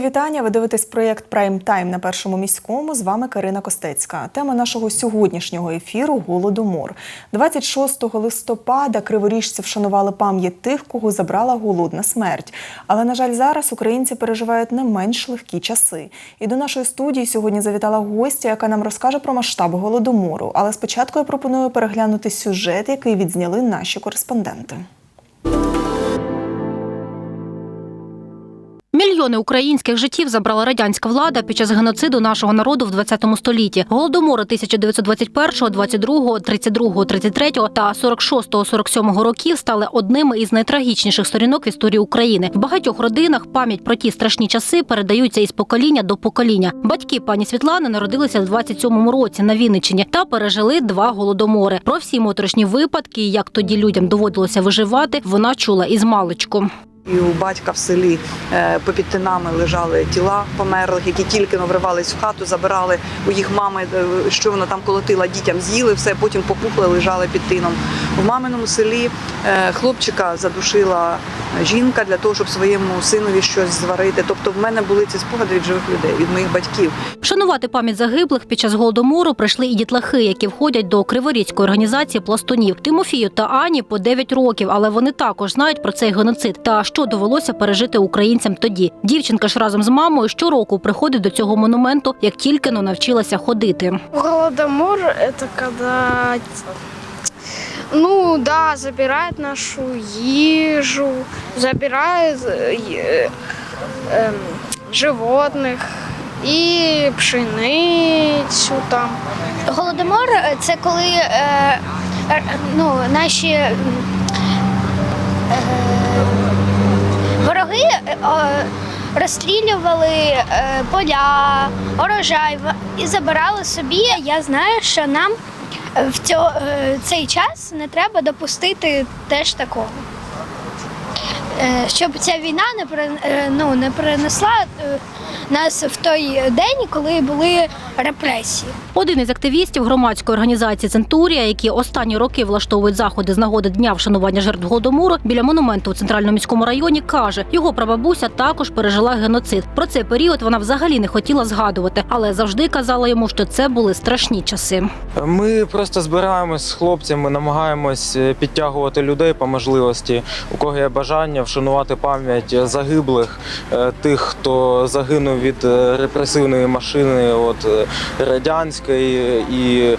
Вітання. Ви дивитесь проєкт Прайм Тайм на першому міському. З вами Карина Костецька. Тема нашого сьогоднішнього ефіру голодомор. 26 листопада криворіжці вшанували пам'ять тих, кого забрала голодна смерть. Але на жаль, зараз українці переживають не менш легкі часи. І до нашої студії сьогодні завітала гостя, яка нам розкаже про масштаби голодомору. Але спочатку я пропоную переглянути сюжет, який відзняли наші кореспонденти. Мільйони українських життів забрала радянська влада під час геноциду нашого народу в 20 столітті. Голодомори 1921, 22, 32, 33 та 46, 47 років стали одними із найтрагічніших сторінок історії України. В багатьох родинах пам'ять про ті страшні часи передаються із покоління до покоління. Батьки пані Світлани народилися в 27-му році на Вінниччині та пережили два голодомори. Про всі моторошні випадки, і як тоді людям доводилося виживати, вона чула із маличку. І у батька в селі е, попід тинами лежали тіла померлих, які тільки но вривались в хату, забирали у їх мами, е, що вона там колотила дітям, з'їли все, потім попухли, лежали під тином. У маминому селі е, хлопчика задушила жінка для того, щоб своєму синові щось зварити. Тобто, в мене були ці спогади від живих людей, від моїх батьків. Вшанувати пам'ять загиблих під час голодомору прийшли і дітлахи, які входять до Криворізької організації пластунів Тимофію та Ані по 9 років, але вони також знають про цей геноцид та що довелося пережити українцям тоді. Дівчинка ж разом з мамою щороку приходить до цього монументу, як тільки но навчилася ходити. Голодомор это когда, ну да, забирают нашу ежу, забирают э, е- эм, животных і пшеницю там. Голодомор е, це коли е, е, ну, наші м, е, вороги е, е, розстрілювали е, поля, урожай і забирали собі. Я знаю, що нам в цьо, е, цей час не треба допустити теж такого. Е, Щоб ця війна не при- е, ну, не принесла е, нас в той день, коли були репресії. Один із активістів громадської організації Центурія, які останні роки влаштовують заходи з нагоди дня вшанування жертв голодомору біля монументу у центральному міському районі, каже, його прабабуся також пережила геноцид. Про цей період вона взагалі не хотіла згадувати, але завжди казала йому, що це були страшні часи. Ми просто збираємось з хлопцями, намагаємось е, підтягувати людей по можливості, у кого є бажання вшанувати пам'ять загиблих, е, тих, хто загинув від е, репресивної машини, от е, радянської, і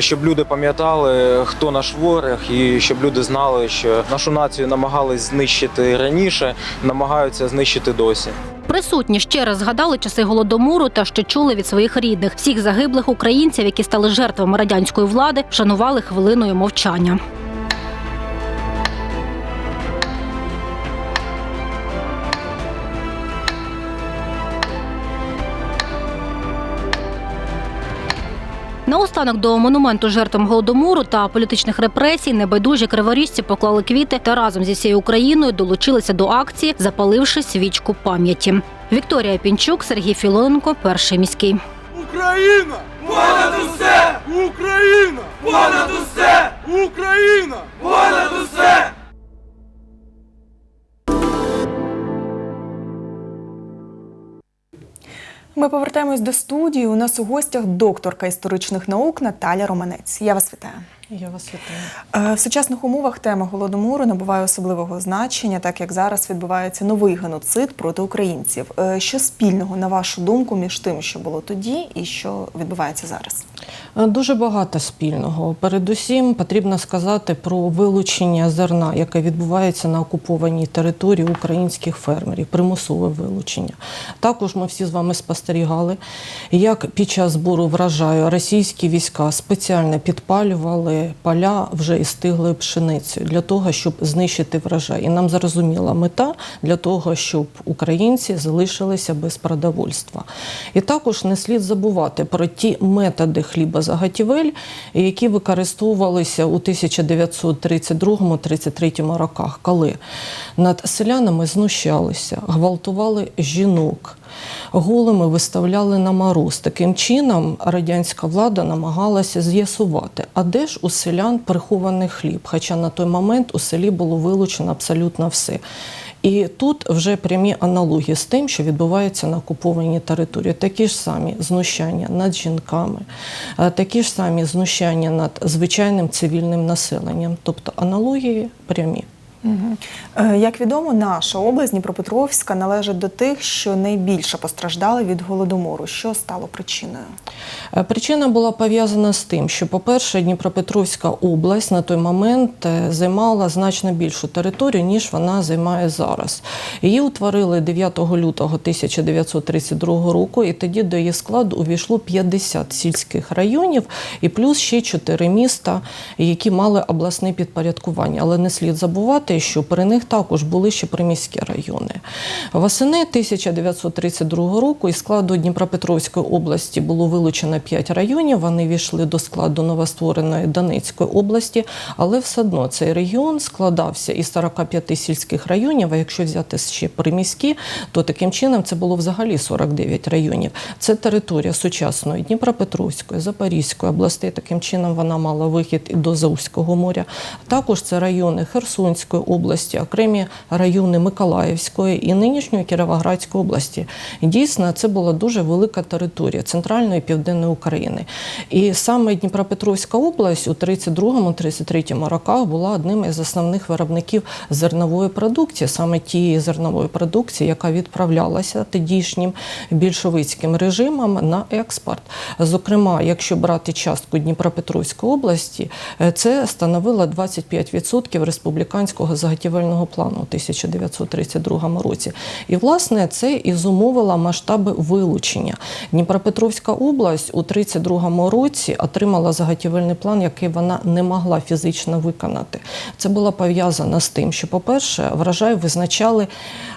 щоб люди пам'ятали, хто наш ворог, і щоб люди знали, що нашу націю намагались знищити раніше, намагаються знищити досі. Присутні ще раз згадали часи голодомору та що чули від своїх рідних. Всіх загиблих українців, які стали жертвами радянської влади, вшанували хвилиною мовчання. Наостанок до монументу жертвам голодомору та політичних репресій небайдужі криворіжці поклали квіти та разом зі всією Україною долучилися до акції, запаливши свічку пам'яті. Вікторія Пінчук, Сергій Філоненко, перший міський. Україна! Понад усе! Україна! Понад усе! Україна! Понад усе! Ми повертаємось до студії. У нас у гостях докторка історичних наук Наталя Романець. Я вас вітаю. Я вас вітаю. Е, В сучасних умовах тема голодомору набуває особливого значення, так як зараз відбувається новий геноцид проти українців. Е, Що спільного, на вашу думку, між тим, що було тоді, і що відбувається зараз? Е, Дуже багато спільного. Передусім потрібно сказати про вилучення зерна, яке відбувається на окупованій території українських фермерів, примусове вилучення. Також ми всі з вами спостерігали, як під час збору врожаю російські війська спеціально підпалювали поля вже із стиглою пшеницею для того, щоб знищити врожай. І нам зрозуміла мета для того, щоб українці залишилися без продовольства. І також не слід забувати про ті методи хлібозаготівель, які використовувалися у 1932-33 роках, коли над селянами знущалися, гвалтували жінок. Голими виставляли на мороз. Таким чином радянська влада намагалася з'ясувати, а де ж у селян прихований хліб. Хоча на той момент у селі було вилучено абсолютно все. І тут вже прямі аналогії з тим, що відбувається на окупованій території. Такі ж самі знущання над жінками, е, такі ж самі знущання над звичайним цивільним населенням. Тобто аналогії прямі. Е, Як відомо, наша область Дніпропетровська належить до тих, що найбільше постраждали від голодомору. Що стало причиною? Е, Причина була пов'язана з тим, що, по-перше, Дніпропетровська область на той момент е, займала значно більшу територію, ніж вона займає зараз. Її утворили 9 лютого 1932 року, і тоді до її складу увійшло 50 сільських районів і плюс ще 4 міста, які мали обласне підпорядкування. Але не слід забувати, що при них також були ще приміські райони. Восени 1932 року із складу Дніпропетровської області було вилучено 5 районів. Вони війшли до складу новоствореної Донецької області, але все одно цей регіон складався із 45 сільських районів. А якщо взяти ще приміські, то таким чином це було взагалі 49 районів. Це територія сучасної Дніпропетровської, Запорізької областей. Таким чином вона мала вихід і до Заузького моря. Також це райони Херсонської області, окремі райони Миколаївської і нинішньої Кіровоградської області. Дійсно, це була дуже велика територія центральної і південної України. І саме Дніпропетровська область у 32-33 роках була одним із основних виробників зернової продукції, саме тієї зернової продукції, яка відправлялася тодішнім більшовицьким режимом на експорт. Зокрема, якщо брати частку Дніпропетровської області, е, це становило 25% республіканського заготівельного плану у 1932 році. І власне це і зумовило масштаби вилучення. Дніпропетровська область у 1932 році отримала заготівельний план, який вона не могла фізично виконати. Це було пов'язано з тим, що, по-перше, врожай визначали,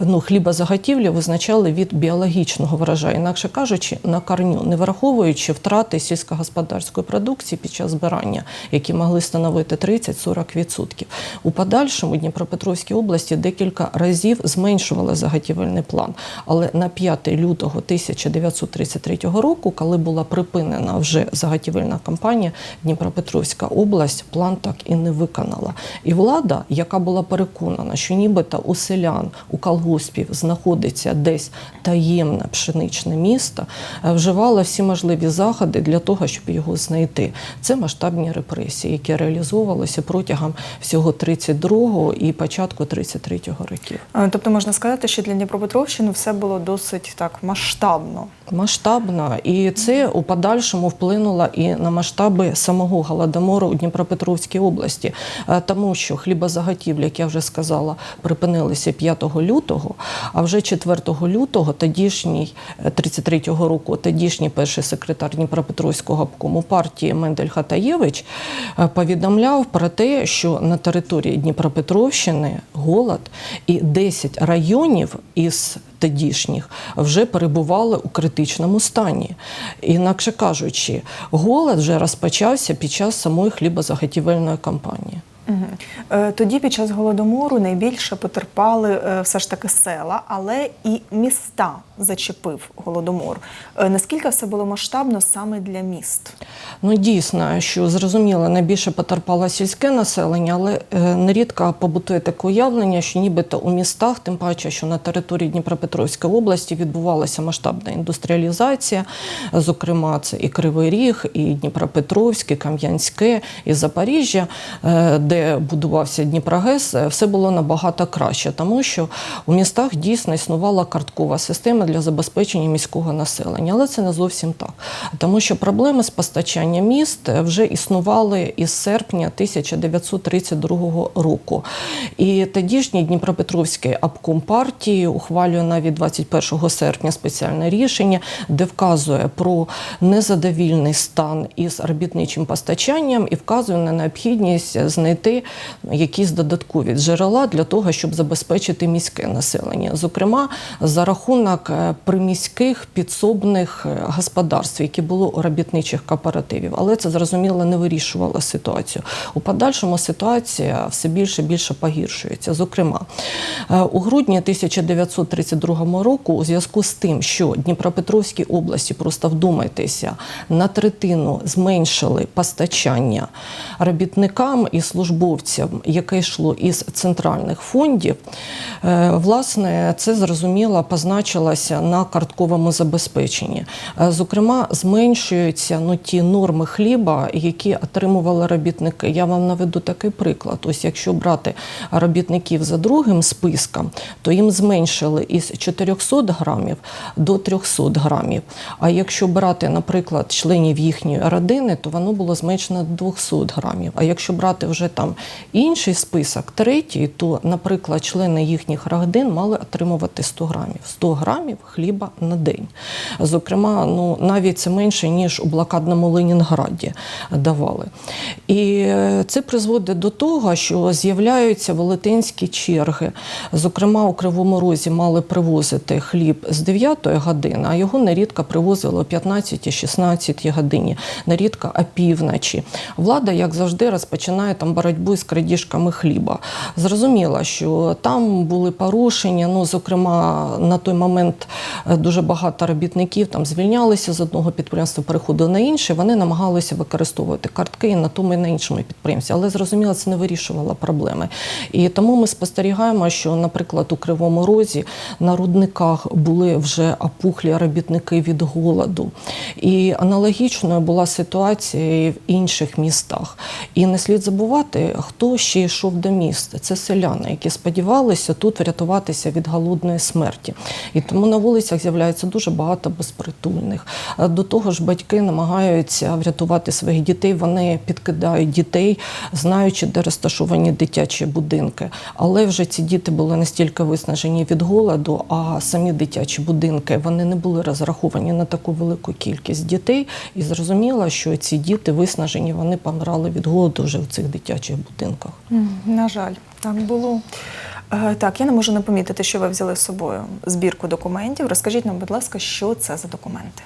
ну, хлібозаготівлі визначали від біологічного врожаю, інакше кажучи, на корню, не враховуючи втрати сільськогосподарської продукції під час збирання, які могли становити 30-40%. У подальшому Дніпропетровській області декілька разів зменшували заготівельний план. Але на 5 лютого 1933 року, коли була припинена вже заготівельна кампанія, Дніпропетровська область план так і не виконала. І влада, яка була переконана, що нібито у селян, у колгоспів знаходиться десь таємне пшеничне місто, е, вживала всі можливі заходи для того, щоб його знайти. Це масштабні репресії, які реалізовувалися протягом всього 32-го і початку 33-го років. Е, Тобто можна сказати, що для Дніпропетровщини все було досить так масштабно. Масштабно, і це у подальшому вплинуло і на масштаби самого голодомору у Дніпропетровській області, Е, тому що хлібозаготівлі, як я вже сказала, припинилися 5 лютого, а вже 4 лютого тодішній е, 33-го року, тодішній перший секретар Дніпропетровського обкому партії Мендель Хатаєвич е, повідомляв про те, що на території Дніпропетровщини голод і 10 районів із тодішніх вже перебували у критичному стані. Інакше кажучи, голод вже розпочався під час самої хлібозаготівельної кампанії. Мгм. Е, Тоді під час голодомору найбільше потерпали е, все ж таки села, але і міста зачепив голодомор. Е, Наскільки все було масштабно саме для міст? Ну дійсно, що зрозуміло, найбільше потерпало сільське населення, але нерідко побутує таке уявлення, що нібито у містах, тим паче, що на території Дніпропетровської області відбувалася масштабна індустріалізація. Зокрема, це і Кривий Ріг, і Дніпропетровськ, і Кам'янське, і Запоріжжя, де будувався Дніпрогес, е, все було набагато краще, тому що у містах дійсно існувала карткова система для забезпечення міського населення. Але це не зовсім так, тому що проблеми з постачанням міст вже існували із серпня 1932 року. І тодішній Дніпропетровський обком партії ухвалює навіть 21 серпня спеціальне рішення, де вказує про незадовільний стан із робітничим постачанням і вказує на необхідність знайти якісь додаткові джерела для того, щоб забезпечити міське населення. Зокрема, за рахунок е, приміських підсобних е, господарств, які були у робітничих кооперативів. Але це зрозуміло не вирішувало ситуацію. У подальшому ситуація все більше і більше погіршується. Зокрема, е, у грудні 1932 року, у зв'язку з тим, що Дніпропетровській області, просто вдумайтеся, на третину зменшили постачання робітникам і військовослужбовцям, яке йшло із центральних фондів, е, власне, це зрозуміло позначилося на картковому забезпеченні. Е, Зокрема, зменшуються ну, ті норми хліба, які отримували робітники. Я вам наведу такий приклад. Ось якщо брати робітників за другим списком, то їм зменшили із 400 грамів до 300 грамів. А якщо брати, наприклад, членів їхньої родини, то воно було зменшено до 200 грамів. А якщо брати вже там інший список, третій, то, наприклад, члени їхніх родин мали отримувати 100 грамів. 100 грамів хліба на день. Зокрема, ну навіть це менше ніж у блокадному Ленінграді давали. І це призводить до того, що з'являються велетенські черги. Зокрема, у Кривому Розі мали привозити хліб з 9 години, а його нерідко привозили о 15-16 годині, нерідко опівночі. Влада, як завжди, розпочинає там боротьбу з крадіжками хліба. Зрозуміло, що там були порушення. Ну, зокрема, на той момент е, дуже багато робітників там звільнялися з одного підприємства, переходили на інше. Вони намагалися використовувати картки на тому і на іншому підприємстві. Але зрозуміло, це не вирішувало проблеми. І тому ми спостерігаємо, що, наприклад, у Кривому Розі на рудниках були вже опухлі робітники від голоду. І аналогічною була ситуація і в інших містах. І не слід забувати, хто ще йшов до міста. Це селяни, які сподівалися тут врятуватися від голодної смерті. І тому на вулицях з'являється дуже багато безпритульних. А До того ж, батьки намагаються врятувати своїх дітей. Вони підкидають дітей, знаючи, де розташовані дитячі будинки. Але вже ці діти були настільки виснажені від голоду, а самі дитячі будинки вони не були розраховані на таку велику кількість дітей. І зрозуміло, що ці діти виснажені, вони помирали від голоду вже в цих дитячих будинках. На жаль, так було. Е, Так, я не можу не помітити, що ви взяли з собою збірку документів. Розкажіть нам, будь ласка, що це за документи?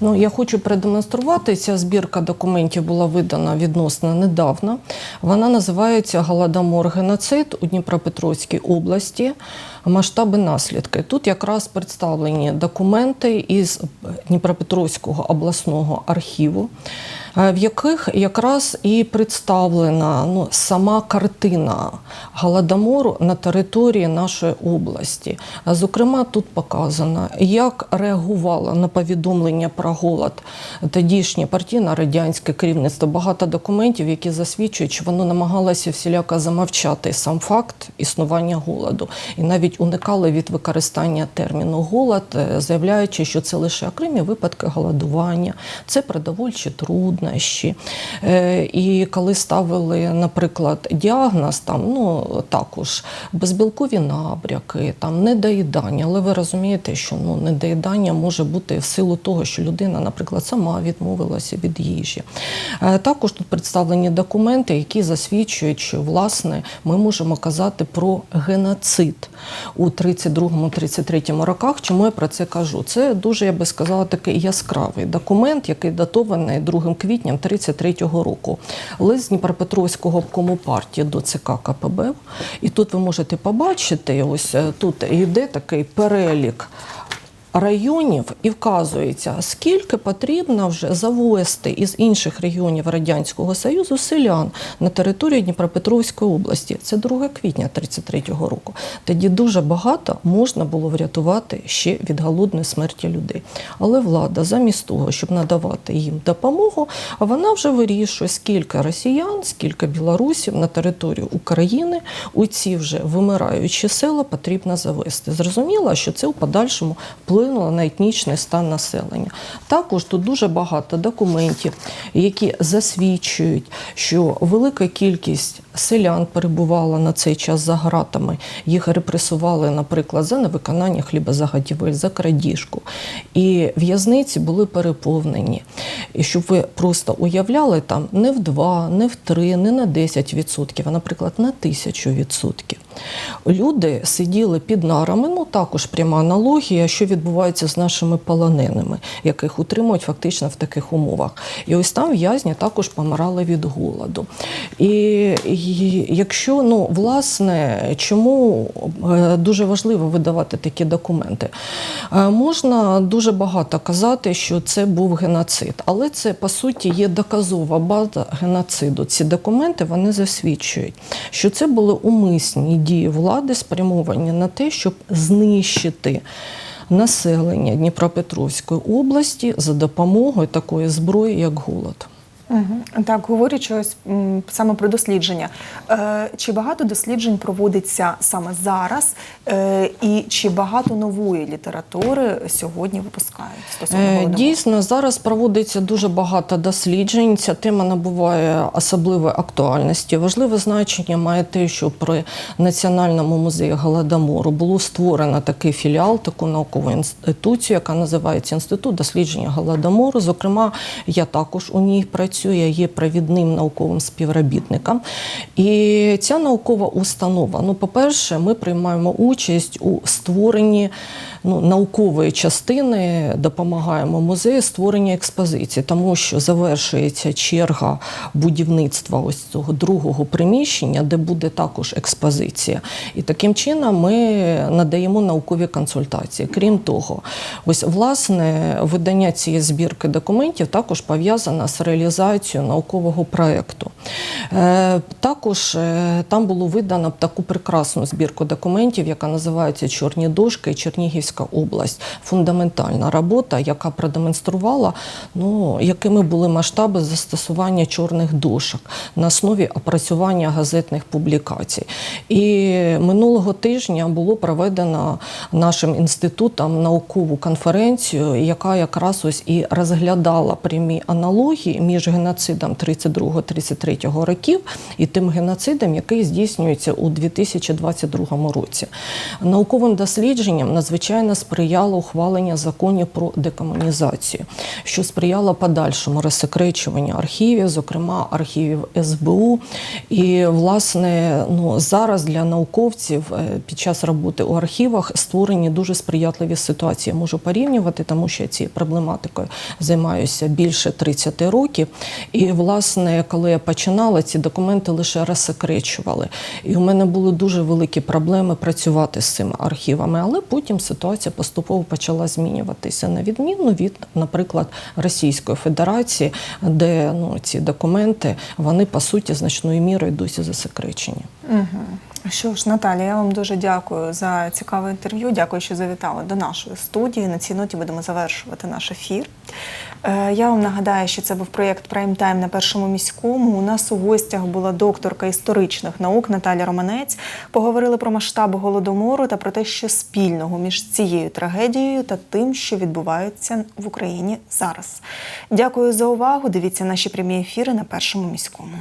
Ну, я хочу продемонструвати. Ця збірка документів була видана відносно недавно. Вона називається Голодомор геноцид у Дніпропетровській області. Масштаби наслідки. Тут якраз представлені документи із Дніпропетровського обласного архіву, в яких якраз і представлена ну, сама картина голодомору на території нашої області. Зокрема, тут показано, як реагувало на повідомлення про голод тодішнє партійне радянське керівництво. Багато документів, які засвідчують, що воно намагалося всіляко замовчати сам факт існування голоду, і навіть уникали від використання терміну голод, е, заявляючи, що це лише окремі випадки голодування, це продовольчі труднощі. Е, І коли ставили, наприклад, діагноз, там ну також безбілкові набряки, там недоїдання, але ви розумієте, що ну недоїдання може бути в силу того, що людина, наприклад, сама відмовилася від їжі. Е, Також тут представлені документи, які засвідчують, що власне ми можемо казати про геноцид у 32-33 роках. Чому я про це кажу? Це дуже, я би сказала, такий яскравий документ, який датований 2 квітня 33-го року. Лист Дніпропетровського обкому партії до ЦК КПБ. І тут ви можете побачити, ось е, тут йде такий перелік районів і вказується, скільки потрібно вже завести із інших регіонів Радянського Союзу селян на територію Дніпропетровської області. Це 2 квітня 33-го року. Тоді дуже багато можна було врятувати ще від голодної смерті людей. Але влада, замість того, щоб надавати їм допомогу, вона вже вирішує, скільки росіян, скільки білорусів на територію України у ці вже вимираючі села потрібно завести. Зрозуміло, що це у подальшому вплинуло на етнічний стан населення. Також тут дуже багато документів, які засвідчують, що велика кількість селян перебувала на цей час за гратами. Їх репресували, наприклад, за невиконання хлібозаготівель, за крадіжку. І в'язниці були переповнені. І щоб ви просто уявляли, там не в 2, не в 3, не на 10%, а, наприклад, на 1000%. Люди сиділи під нарами, ну також пряма аналогія, що відбувається відбувається з нашими полоненими, яких утримують фактично в таких умовах. І ось там в'язні також помирали від голоду. І, і якщо ну власне, чому е, дуже важливо видавати такі документи? Е, Можна дуже багато казати, що це був геноцид, але це по суті є доказова база геноциду. Ці документи вони засвідчують, що це були умисні дії влади, спрямовані на те, щоб знищити. Населення Дніпропетровської області за допомогою такої зброї, як голод. Так, говорячи ось саме про дослідження. Е, чи багато досліджень проводиться саме зараз, е, і чи багато нової літератури сьогодні випускають стосовно Е. Дійсно, зараз проводиться дуже багато досліджень. Ця тема набуває особливої актуальності. Важливе значення має те, що при Національному музеї Голодомору було створено такий філіал, таку наукову інституцію, яка називається Інститут дослідження Голодомору. Зокрема, я також у ній працюю, я є провідним науковим співробітником. І ця наукова установа, ну, по-перше, ми приймаємо участь у створенні ну, наукової частини, допомагаємо музею створення експозиції, тому що завершується черга будівництва ось цього другого приміщення, де буде також експозиція. І таким чином ми надаємо наукові консультації. Крім того, ось власне видання цієї збірки документів також пов'язано з реалізацією наукового проєкту. Е, Також е, там було видано таку прекрасну збірку документів, яка називається Чорні дошки і Чернігівська область. Фундаментальна робота, яка продемонструвала, ну, якими були масштаби застосування чорних дошок на основі опрацювання газетних публікацій. І минулого тижня було проведено нашим інститутом наукову конференцію, яка якраз ось і розглядала прямі аналогії між геноцидом 32-33 років і тим геноцидом, який здійснюється у 2022 році. Науковим дослідженням надзвичайно сприяло ухвалення законів про декомунізацію, що сприяло подальшому розсекречуванню архівів, зокрема архівів СБУ. І, власне, ну зараз для науковців е, під час роботи у архівах створені дуже сприятливі ситуації. Я можу порівнювати, тому що я цією проблематикою займаюся більше 30 років. І, власне, коли я починала, ці документи лише розсекречували. І у мене були дуже великі проблеми працювати з цими архівами, але потім ситуація поступово почала змінюватися на відміну від, наприклад, Російської Федерації, де ну, ці документи вони по суті значною мірою досі засекречені. Угу. Що ж, Наталія, я вам дуже дякую за цікаве інтерв'ю. Дякую, що завітали до нашої студії. На цій ноті будемо завершувати наш ефір. Е, Я вам нагадаю, що це був проєкт Прайм Тайм на першому міському. У нас у гостях була докторка історичних наук Наталя Романець. Поговорили про масштаби голодомору та про те, що спільного між цією трагедією та тим, що відбувається в Україні зараз. Дякую за увагу. Дивіться наші прямі ефіри на першому міському.